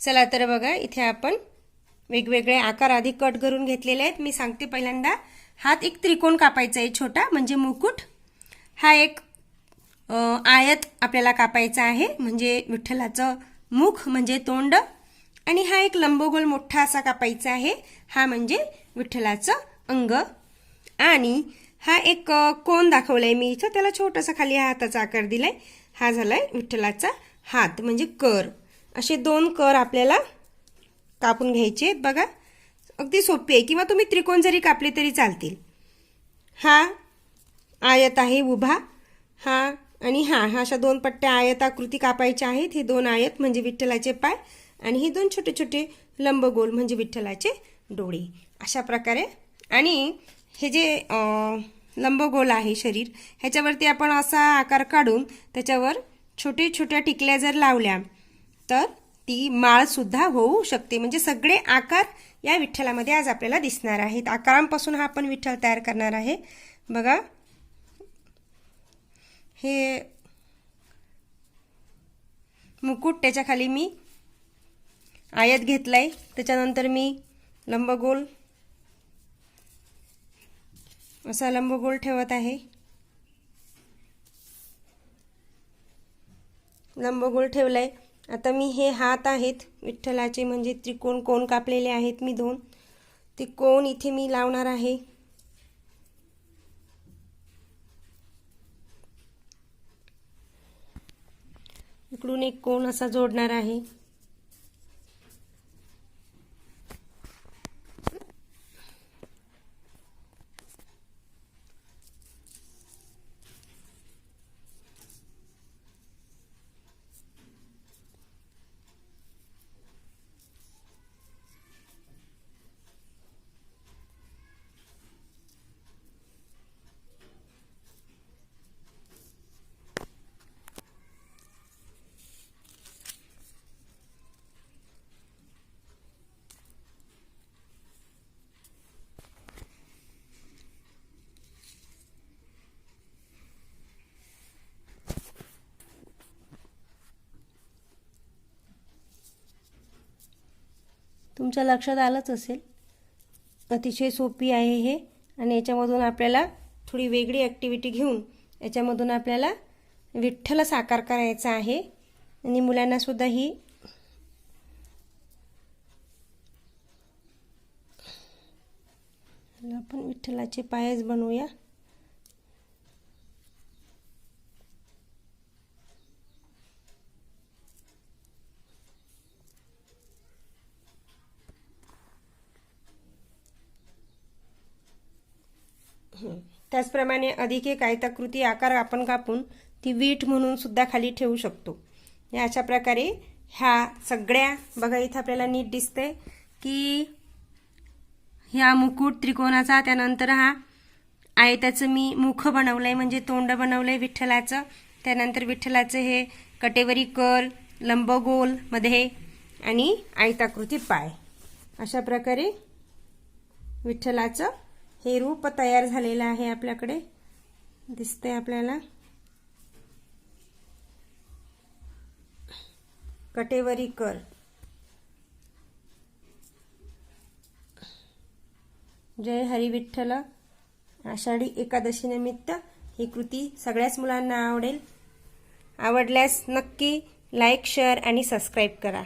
चला तर बघा इथे आपण वेगवेगळे आकार आधी कट करून घेतलेले आहेत. मी सांगते पहिल्यांदा. हात एक त्रिकोण कापायचा आहे छोटा म्हणजे मुकुट. हा एक आयत आपल्याला कापायचा आहे म्हणजे विठ्ठलाचं मुख म्हणजे तोंड. आणि हा एक लंबोगोल मोठा असा कापायचा आहे हा म्हणजे विठ्ठलाचं अंग. आणि हा एक अ, कोण दाखवलाय मी इथं. त्याला छोटासा खाली हाताचा आकार दिलाय. हा झालाय विठ्ठलाचा हात म्हणजे कर. असे दोन कर आपल्याला कापून घ्यायचे आहेत बघा. अगदी सोपी आहे. किंवा तुम्ही त्रिकोण जरी कापले तरी चालतील. हा आयत आहे उभा. हा आणि हा. हा अशा दोन पट्ट्या आयताकृती कापायच्या आहेत. हे दोन आयत म्हणजे विठ्ठलाचे पाय आणि हे दोन छोटे छोटे लंबगोल म्हणजे विठ्ठलाचे डोळे. अशा प्रकारे. आणि हे जे लंबगोल आहे शरीर ह्याच्यावरती आपण असा आकार काढून त्याच्यावर छोटे छोट्या टिकल्या जर लावल्या तर ती माळसुद्धा होऊ शकते. म्हणजे सगळे आकार या विठ्ठलामध्ये आज आपल्याला दिसणार आहेत. आकारांपासून हा आपण विठ्ठल तयार करणार आहे. बघा. हे मुकुट त्याच्याखाली मी आयत घेतलाय. त्याच्यानंतर मी लंबगोल असा लंबगोल ठेवत आहे. लंबगोल ठेवलाय. आता मी हे हात आहेत विठ्ठलाचे म्हणजे त्रिकोण कोण कापलेले आहेत मी दोन. ते कोण इथे मी लावणार आहे. इकडून एक कोण असा जोडणार आहे. तुमच्या लक्षात आलंच असेल. अतिशय सोपी आहे हे आणि याच्यामधून आपल्याला थोडी वेगळी ॲक्टिव्हिटी घेऊन याच्यामधून आपल्याला विठ्ठल साकार करायचा आहे. आणि मुलांनासुद्धा ही आपण विठ्ठलाचे पायच बनवूया. त्याचप्रमाणे अधिक एक आयताकृती आकार आपण कापून ती वीट म्हणून सुद्धा खाली ठेवू शकतो. या अशा प्रकारे ह्या सगळ्या बघा इथं आपल्याला नीट दिसते की ह्या मुकुट त्रिकोणाचा त्यानंतर हा आयताचं मी मुख बनवलंय म्हणजे तोंड बनवलंय विठ्ठलाचं. त्यानंतर विठ्ठलाचं हे कटेवरी कर लंबगोलमध्ये आणि आयताकृती पाय. अशा प्रकारे विठ्ठलाचं हे रूप तयार झालेलं आहे आपल्याकडे. दिसतंय आपल्याला. कटेवरी कर. जय हरी विठ्ठल आषाढी एकादशीनिमित्त ही कृती सगळ्याच मुलांना आवडेल. आवडल्यास नक्की लाईक शेअर आणि सबस्क्राईब करा.